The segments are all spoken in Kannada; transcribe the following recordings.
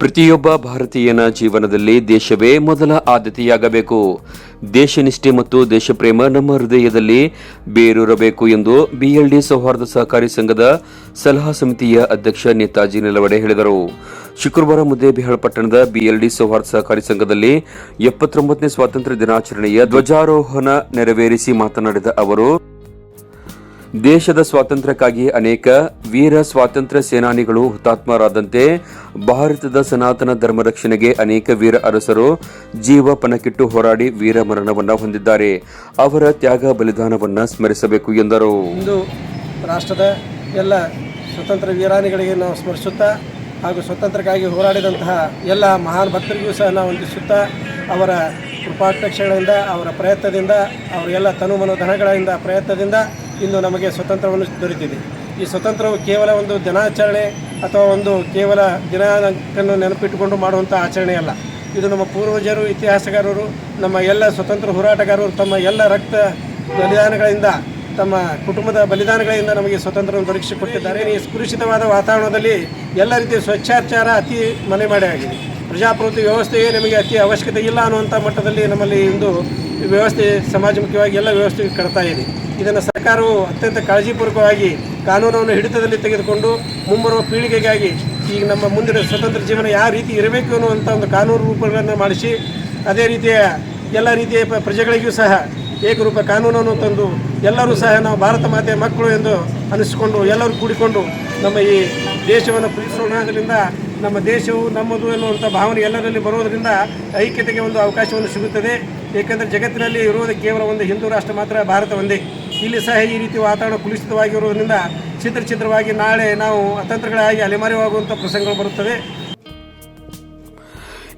ಪ್ರತಿಯೊಬ್ಬ ಭಾರತೀಯನ ಜೀವನದಲ್ಲಿ ದೇಶವೇ ಮೊದಲ ಆದ್ಯತೆಯಾಗಬೇಕು. ದೇಶನಿಷ್ಠೆ ಮತ್ತು ದೇಶಪ್ರೇಮ ನಮ್ಮ ಹೃದಯದಲ್ಲಿ ಬೇರೂರಬೇಕು ಎಂದು ಬಿಎಲ್ಡಿ ಸೌಹಾರ್ದ ಸಹಕಾರಿ ಸಂಘದ ಸಲಹಾ ಸಮಿತಿಯ ಅಧ್ಯಕ್ಷ ನೇತಾಜಿ ನಿಲವಡೆ ಹೇಳಿದರು. ಶುಕ್ರವಾರ ಮುದ್ದೇಬಿಹಾಳ್ ಪಟ್ಟಣದ ಬಿಎಲ್ಡಿ ಸೌಹಾರ್ದ ಸಹಕಾರಿ ಸಂಘದಲ್ಲಿ ಎಪ್ಪತ್ತೊಂಬತ್ತನೇ ಸ್ವಾತಂತ್ರ್ಯ ದಿನಾಚರಣೆಯ ಧ್ವಜಾರೋಹಣ ನೆರವೇರಿಸಿ ಮಾತನಾಡಿದ ಅವರು ದೇಶದ ಸ್ವಾತಂತ್ರ್ಯಕ್ಕಾಗಿ ಅನೇಕ ವೀರ ಸ್ವಾತಂತ್ರ್ಯ ಸೇನಾನಿಗಳು ಹುತಾತ್ಮರಾದಂತೆ ಭಾರತದ ಸನಾತನ ಧರ್ಮ ರಕ್ಷಣೆಗೆ ಅನೇಕ ವೀರ ಅರಸರು ಜೀವ ಪಣಕ್ಕಿಟ್ಟು ಹೋರಾಡಿ ವೀರ ಮರಣವನ್ನು ಹೊಂದಿದ್ದಾರೆ. ಅವರ ತ್ಯಾಗ ಬಲಿದಾನವನ್ನು ಸ್ಮರಿಸಬೇಕು ಎಂದರು. ಇಂದು ರಾಷ್ಟ್ರದ ಎಲ್ಲ ಸ್ವತಂತ್ರ ವೀರಾನಿಗಳಿಗೆ ನಾವು ಸ್ಮರಿಸುತ್ತಾ ಹಾಗೂ ಸ್ವತಂತ್ರಕ್ಕಾಗಿ ಹೋರಾಡಿದಂತಹ ಎಲ್ಲ ಮಹಾನ್ ಭಕ್ತರಿಗೂ ಸಹ ನಾವು ವಂದಿಸುತ್ತಾ ಅವರ ಕೃಪಾಕ್ಷಗಳಿಂದ, ಅವರ ಪ್ರಯತ್ನದಿಂದ ಅವರೆಲ್ಲ ತನು ಮನು ಧನಗಳಿಂದ ಪ್ರಯತ್ನದಿಂದ ಇಂದು ನಮಗೆ ಸ್ವತಂತ್ರವನ್ನು ದೊರೆತಿದೆ. ಈ ಸ್ವತಂತ್ರವು ಕೇವಲ ಒಂದು ದಿನಾಚರಣೆ ಅಥವಾ ಒಂದು ಕೇವಲ ದಿನಾಂಕನ್ನು ನೆನಪಿಟ್ಟುಕೊಂಡು ಮಾಡುವಂಥ ಆಚರಣೆ ಅಲ್ಲ. ಇದು ನಮ್ಮ ಪೂರ್ವಜರು, ಇತಿಹಾಸಗಾರರು, ನಮ್ಮ ಎಲ್ಲ ಸ್ವತಂತ್ರ ಹೋರಾಟಗಾರರು, ತಮ್ಮ ಎಲ್ಲ ರಕ್ತ ಬಲಿದಾನಗಳಿಂದ, ತಮ್ಮ ಕುಟುಂಬದ ಬಲಿದಾನಗಳಿಂದ ನಮಗೆ ಸ್ವತಂತ್ರವನ್ನು ದೊರಕಿಸಿಕೊಟ್ಟಿದ್ದಾರೆ. ಈ ಸ್ಪುರುಷಿತವಾದ ವಾತಾವರಣದಲ್ಲಿ ಎಲ್ಲ ರೀತಿಯ ಸ್ವಚ್ಛಾಚಾರ ಅತಿ ಮನೆ ಆಗಿದೆ. ಪ್ರಜಾಪ್ರಭುತ್ವ ವ್ಯವಸ್ಥೆಯೇ ನಮಗೆ ಅತಿ ಅವಶ್ಯಕತೆ ಇಲ್ಲ ಅನ್ನುವಂಥ ಮಟ್ಟದಲ್ಲಿ ನಮ್ಮಲ್ಲಿ ಇಂದು ವ್ಯವಸ್ಥೆ ಸಮಾಜಮುಖಿಯಾಗಿ ಎಲ್ಲ ವ್ಯವಸ್ಥೆ ಕಡ್ತಾ ಇದೆ. ಇದನ್ನು ಸರ್ಕಾರವು ಅತ್ಯಂತ ಕಾಳಜಿಪೂರ್ವಕವಾಗಿ ಕಾನೂನನ್ನು ಹಿಡಿತದಲ್ಲಿ ತೆಗೆದುಕೊಂಡು ಮುಂಬರುವ ಪೀಳಿಗೆಗಾಗಿ ಈಗ ನಮ್ಮ ಮುಂದಿನ ಸ್ವತಂತ್ರ ಜೀವನ ಯಾವ ರೀತಿ ಇರಬೇಕು ಅನ್ನುವಂಥ ಒಂದು ಕಾನೂನು ರೂಪಗಳನ್ನು ಮಾಡಿಸಿ, ಅದೇ ರೀತಿಯ ಎಲ್ಲ ರೀತಿಯ ಪ್ರಜೆಗಳಿಗೂ ಸಹ ಏಕರೂಪ ಕಾನೂನನ್ನು ತಂದು ಎಲ್ಲರೂ ಸಹ ನಾವು ಭಾರತ ಮಾತೆಯ ಮಕ್ಕಳು ಎಂದು ಅನಿಸಿಕೊಂಡು ಎಲ್ಲರೂ ಕೂಡಿಕೊಂಡು ನಮ್ಮ ಈ ದೇಶವನ್ನು ಪ್ರೀತಿಸೋಣದಿಂದ ನಮ್ಮ ದೇಶವು ನಮ್ಮದು ಎನ್ನುವಂಥ ಭಾವನೆ ಎಲ್ಲರಲ್ಲಿ ಬರುವುದರಿಂದ ಐಕ್ಯತೆಗೆ ಒಂದು ಅವಕಾಶವನ್ನು ಸಿಗುತ್ತದೆ. ಏಕೆಂದರೆ ಜಗತ್ತಿನಲ್ಲಿ ಇರುವುದು ಕೇವಲ ಒಂದು ಹಿಂದೂ ರಾಷ್ಟ್ರ ಮಾತ್ರ, ಭಾರತ ಒಂದೇ. ಇಲ್ಲಿ ಸಹ ಈ ರೀತಿ ವಾತಾವರಣ ಕುಲುಷಿತವಾಗಿರುವುದರಿಂದ ಚಿತ್ರ ಚಿತ್ರವಾಗಿ ನಾಳೆ ನಾವು ಅತಂತ್ರಗಳಾಗಿ ಅಲೆಮಾರಿವಾಗುವಂಥ ಪ್ರಸಂಗಗಳು ಬರುತ್ತವೆ.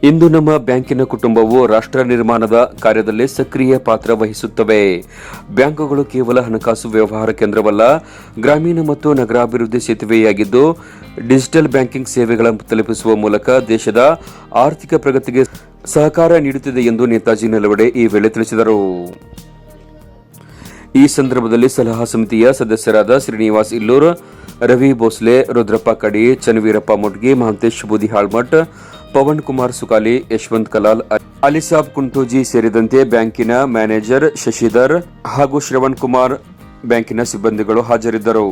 ಇಂದು ನಮ್ಮ ಬ್ಯಾಂಕಿನ ಕುಟುಂಬವು ರಾಷ್ಟ್ರ ನಿರ್ಮಾಣದ ಕಾರ್ಯದಲ್ಲಿ ಸಕ್ರಿಯ ಪಾತ್ರ ವಹಿಸುತ್ತವೆ. ಬ್ಯಾಂಕುಗಳು ಕೇವಲ ಹಣಕಾಸು ವ್ಯವಹಾರ ಕೇಂದ್ರವಲ್ಲ, ಗ್ರಾಮೀಣ ಮತ್ತು ನಗರಾಭಿವೃದ್ಧಿ ಸೇತುವೆಯಾಗಿದ್ದು, ಡಿಜಿಟಲ್ ಬ್ಯಾಂಕಿಂಗ್ ಸೇವೆಗಳನ್ನು ತಲುಪಿಸುವ ಮೂಲಕ ದೇಶದ ಆರ್ಥಿಕ ಪ್ರಗತಿಗೆ ಸಹಕಾರ ನೀಡುತ್ತಿದೆ ಎಂದು ನೇತಾಜಿ ನಲವಡೆ ಈ ವೇಳೆ ತಿಳಿಸಿದರು. ಈ ಸಂದರ್ಭದಲ್ಲಿ ಸಲಹಾ ಸಮಿತಿಯ ಸದಸ್ಯರಾದ ಶ್ರೀನಿವಾಸ್ ಇಲ್ಲೂರ್, ರವಿ ಭೋಸ್ಲೆ, ರುದ್ರಪ್ಪ ಕಡಿ, ಚನ್ವೀರಪ್ಪ ಮೊಟ್ಗಿ ಮಹಾಂತೇಶ್ ಬೂದಿಹಾಳ್ಮಠ್, ಪವನ್ ಕುಮಾರ್ ಸುಕಾಲಿ, ಯಶವಂತ್ ಕಲಾಲ್, ಅಲಿಸಾಬ್ ಕುಂಟೋಜಿ ಸೇರಿದಂತೆ ಬ್ಯಾಂಕಿನ ಮ್ಯಾನೇಜರ್ ಶಶಿಧರ್ ಹಾಗೂ ಶ್ರವಣ್ ಕುಮಾರ್ ಬ್ಯಾಂಕಿನ ಸಿಬ್ಬಂದಿಗಳು ಹಾಜರಿದ್ದರು.